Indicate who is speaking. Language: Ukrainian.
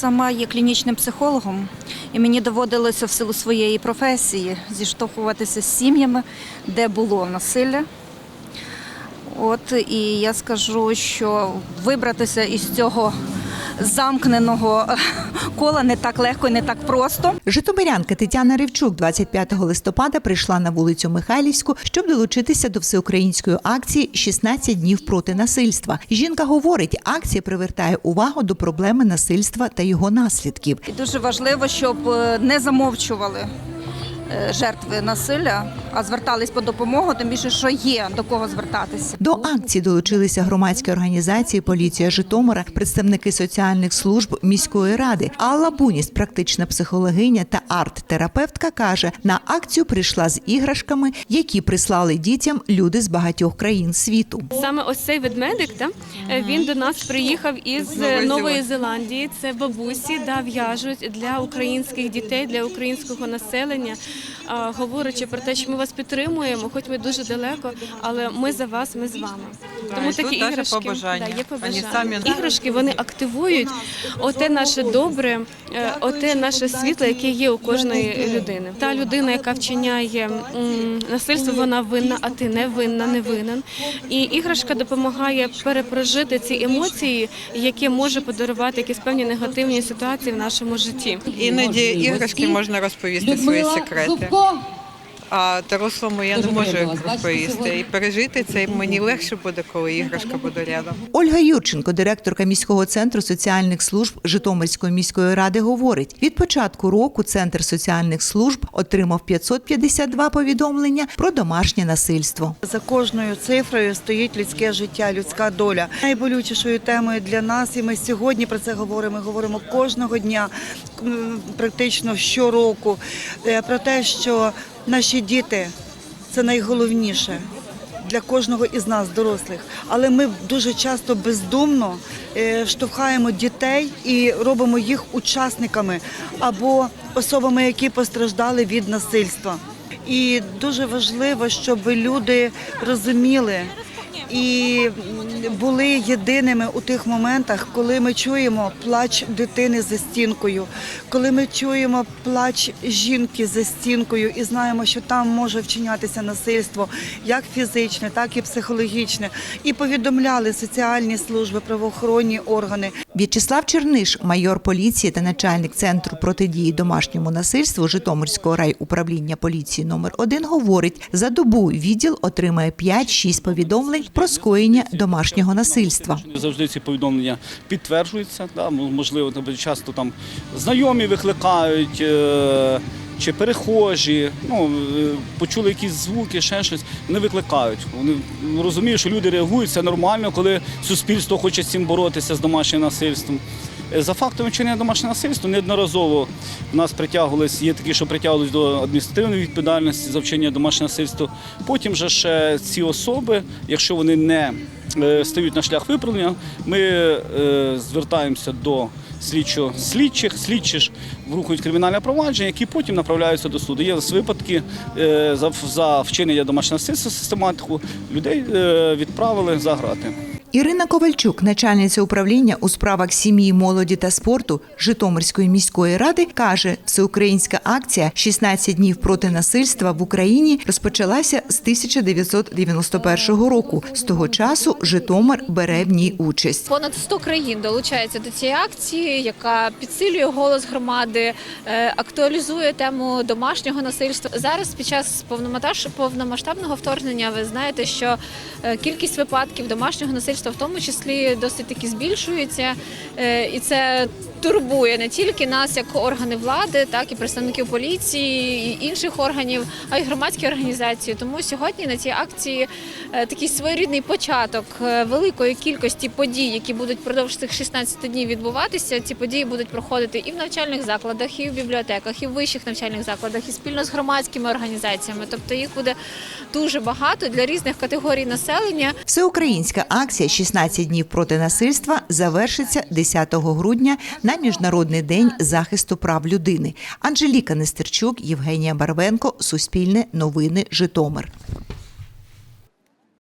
Speaker 1: сама є клінічним психологом, і мені доводилося в силу своєї професії зіштовхуватися з сім'ями, де було насилля. От і я скажу, що вибратися із цього замкненого кола не так легко і не так просто.
Speaker 2: Житомирянка Тетяна Ривчук 25 листопада прийшла на вулицю Михайлівську, щоб долучитися до всеукраїнської акції «16 днів проти насильства. Жінка говорить, акція привертає увагу до проблеми насильства та його наслідків.
Speaker 1: І дуже важливо, щоб е, не замовчували жертви насилля, а звертались по допомогу, тим більше, що є до кого звертатися.
Speaker 2: До акції долучилися громадські організації, поліція Житомира, представники соціальних служб міської ради. Алла Буніс, практична психологиня та арт-терапевтка, каже, на акцію прийшла з іграшками, які прислали дітям люди з багатьох країн світу.
Speaker 3: Саме ось цей ведмедик, та, е, він до нас приїхав із е, Нової Зеландії. Це бабусі, да, в'яжуть для українських дітей, для українського населення, говорячи про те, що ми вас підтримуємо, хоч ми дуже далеко, але ми за вас, ми з вами. Тому такі іграшки
Speaker 4: побажання.
Speaker 3: Да, є
Speaker 4: Вони
Speaker 3: побажання.
Speaker 4: самі-
Speaker 3: Іграшки вони активують оте наше добре, е, оте наше світло, яке є у кожної людини. Та людина, яка вчиняє насильство, вона винна, а ти не винна, не винен. І іграшка допомагає перепрожити ці емоції, які може подарувати якісь певні негативні ситуації в нашому житті.
Speaker 4: Іноді іграшки можна розповісти свої секрети. А дорослому я не можу розповісти. І пережити це мені легше буде, коли іграшка буде рядом.
Speaker 2: Ольга Юрченко, директорка міського центру соціальних служб Житомирської міської ради, говорить: від початку року центр соціальних служб отримав 552 повідомлення про домашнє насильство.
Speaker 5: За кожною цифрою стоїть людське життя, людська доля. Найболючішою темою для нас, і ми сьогодні про це говоримо. Ми говоримо кожного дня, практично щороку, е, про те, що наші діти це найголовніше. Для кожного із нас, дорослих, але ми дуже часто бездумно е, штовхаємо дітей і робимо їх учасниками або особами, які постраждали від насильства. І дуже важливо, щоб люди розуміли і були єдиними у тих моментах, коли ми чуємо плач дитини за стінкою, коли ми чуємо плач жінки за стінкою і знаємо, що там може вчинятися насильство, як фізичне, так і психологічне. І повідомляли соціальні служби, правоохоронні органи.
Speaker 2: В'ячеслав Черниш, майор поліції та начальник центру протидії домашньому насильству Житомирського райуправління поліції номер 1 говорить: за добу відділ отримає 5-6 повідомлень про скоєння домашнього насильства.
Speaker 6: Завжди ці повідомлення підтверджуються. Да, можливо, часто там знайомі викликають. Чи перехожі, ну е, почули якісь звуки, ще щось, не викликають. Вони розуміють, що люди реагують, це нормально, коли суспільство хоче з цим боротися з домашнім насильством. Е, За фактом вчинення домашнього насильства неодноразово в нас притягувались, є такі, що притягувались до адміністративної відповідальності за вчинення домашнього насильства. Потім же ще ці особи, якщо вони не е, стають на шлях виправлення, ми звертаємося до слідчо слідчих, слідчі ж врухують кримінальне провадження, які потім направляються до суду. Є випадки е, за, вчинення домашнього систематику людей е, відправили за грати.
Speaker 2: Ірина Ковальчук, начальниця управління у справах сім'ї, молоді та спорту Житомирської міської ради, каже, всеукраїнська акція «16 днів проти насильства в Україні розпочалася з 1991 року. З того часу Житомир бере в ній участь.
Speaker 7: Понад 100 країн долучаються до цієї акції, яка підсилює голос громади, е, актуалізує тему домашнього насильства. Зараз під час повномасштабного вторгнення ви знаєте, що е, кількість випадків домашнього насильства в тому числі досить таки збільшується, Е, і це турбує не тільки нас, як органи влади, так і представників поліції і інших органів, а й громадські організації. Тому сьогодні на цій акції е, такий своєрідний початок е, великої кількості подій, які будуть впродовж цих 16 днів відбуватися. Ці події будуть проходити і в навчальних закладах, і в бібліотеках, і в вищих навчальних закладах, і спільно з громадськими організаціями. Тобто їх буде дуже багато для різних категорій населення.
Speaker 2: Всеукраїнська акція «16 днів проти насильства завершиться 10 грудня на Міжнародний день захисту прав людини. Анжеліка Нестерчук, Євгенія Барвенко, Суспільне новини, Житомир.